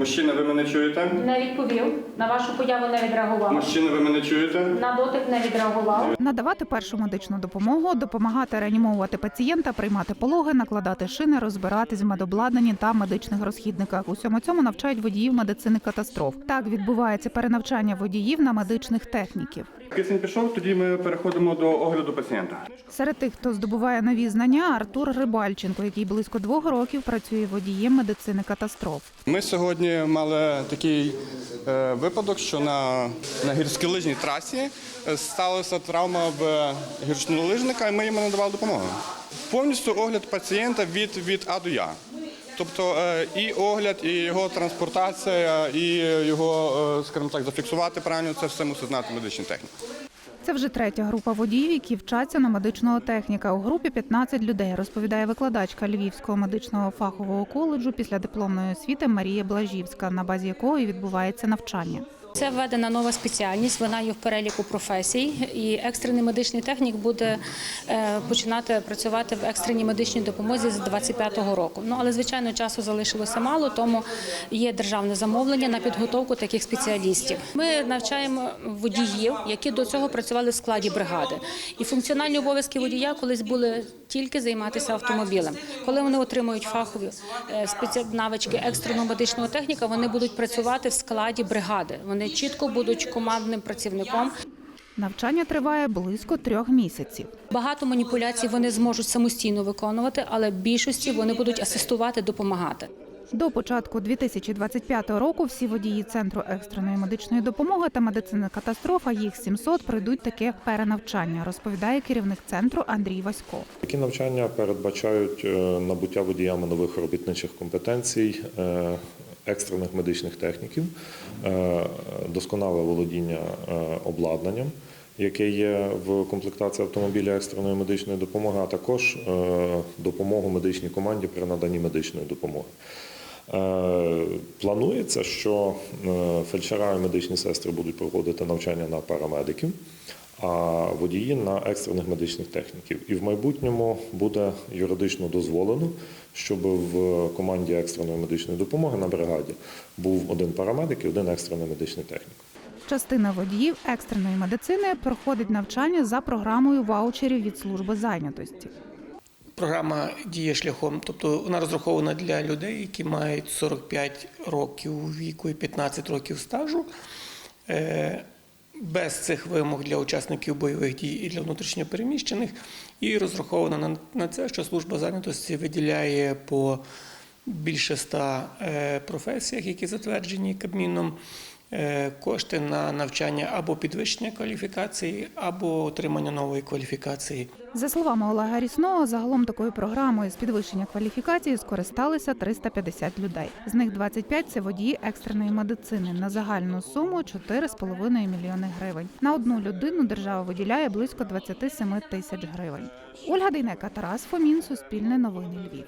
Мужчина, ви мене чуєте? Не відповів. На вашу появу не відреагував. Мужчина, ви мене чуєте? На дотик не відреагував. Надавати першу медичну допомогу, допомагати реанімовувати пацієнта, приймати пологи, накладати шини, розбиратись в медобладнанні та медичних розхідниках. Усьому цьому навчають водіїв медицини катастроф. Так відбувається перенавчання водіїв на медичних техніків. Кисень пішов, тоді ми переходимо до огляду пацієнта. Серед тих, хто здобуває нові знання, Артур Рибальченко, який близько двох років працює водієм медицини катастроф. Ми сьогодні мали такий е, випадок, що на, на гірськолижній трасі е, сталася травма в гірськолижника, і ми йому надавали допомогу. Повністю огляд пацієнта від, від А до Я. Тобто е, і огляд, і його транспортація, і його, скажімо так, зафіксувати правильно, це все мусить знати медичні техніки. Це вже третя група водіїв, які вчаться на медичного техніка. У групі 15 людей, розповідає викладачка Львівського медичного фахового коледжу після дипломної освіти Марія Блажівська, на базі якої відбувається навчання. Це введена нова спеціальність, вона є в переліку професій, і екстрений медичний технік буде е, починати працювати в екстреній медичній допомозі з 25-го року. Ну але звичайно часу залишилося мало, тому є державне замовлення на підготовку таких спеціалістів. Ми навчаємо водіїв, які до цього працювали в складі бригади. І функціональні обов'язки водія колись були тільки займатися автомобілем. Коли вони отримують фахові е, навички екстреного медичного техніка, вони будуть працювати в складі бригади. Вони чітко будуть командним працівником. Навчання триває близько трьох місяців. Багато маніпуляцій вони зможуть самостійно виконувати, але більшості вони будуть асистувати, допомагати. До початку 2025 року всі водії центру екстреної медичної допомоги та медицини катастрофа їх 700 пройдуть таке перенавчання, розповідає керівник центру Андрій Васько. Такі навчання передбачають е, набуття водіями нових робітничих компетенцій, е, екстрених медичних техніків, е, досконале володіння обладнанням, яке є в комплектації автомобіля екстреної медичної допомоги, а також допомогу медичній команді при наданні медичної допомоги. Е, Планується, що е, фельдшера і медичні сестри будуть проводити навчання на парамедиків, а водії на екстрених медичних техніків. І в майбутньому буде юридично дозволено, щоб в команді екстреної медичної допомоги на бригаді був один парамедик і один екстрений медичний технік. Частина водіїв екстреної медицини проходить навчання за програмою ваучерів від служби зайнятості. Програма діє шляхом, тобто вона розрахована для людей, які мають 45 років віку і 15 років стажу. Е, Без цих вимог для учасників бойових дій і для внутрішньопереміщених, і розрахована на, це, що служба зайнятості виділяє по більше ста е, професіях, які затверджені Кабміном, кошти на навчання або підвищення кваліфікації, або отримання нової кваліфікації. За словами Олега Рісного, загалом такою програмою з підвищення кваліфікації скористалися 350 людей. З них 25 – це водії екстреної медицини на загальну суму 4,5 мільйони гривень. На одну людину держава виділяє близько 27 тисяч гривень. Ольга Дейнека, Тарас Фомін, Суспільне новини Львів.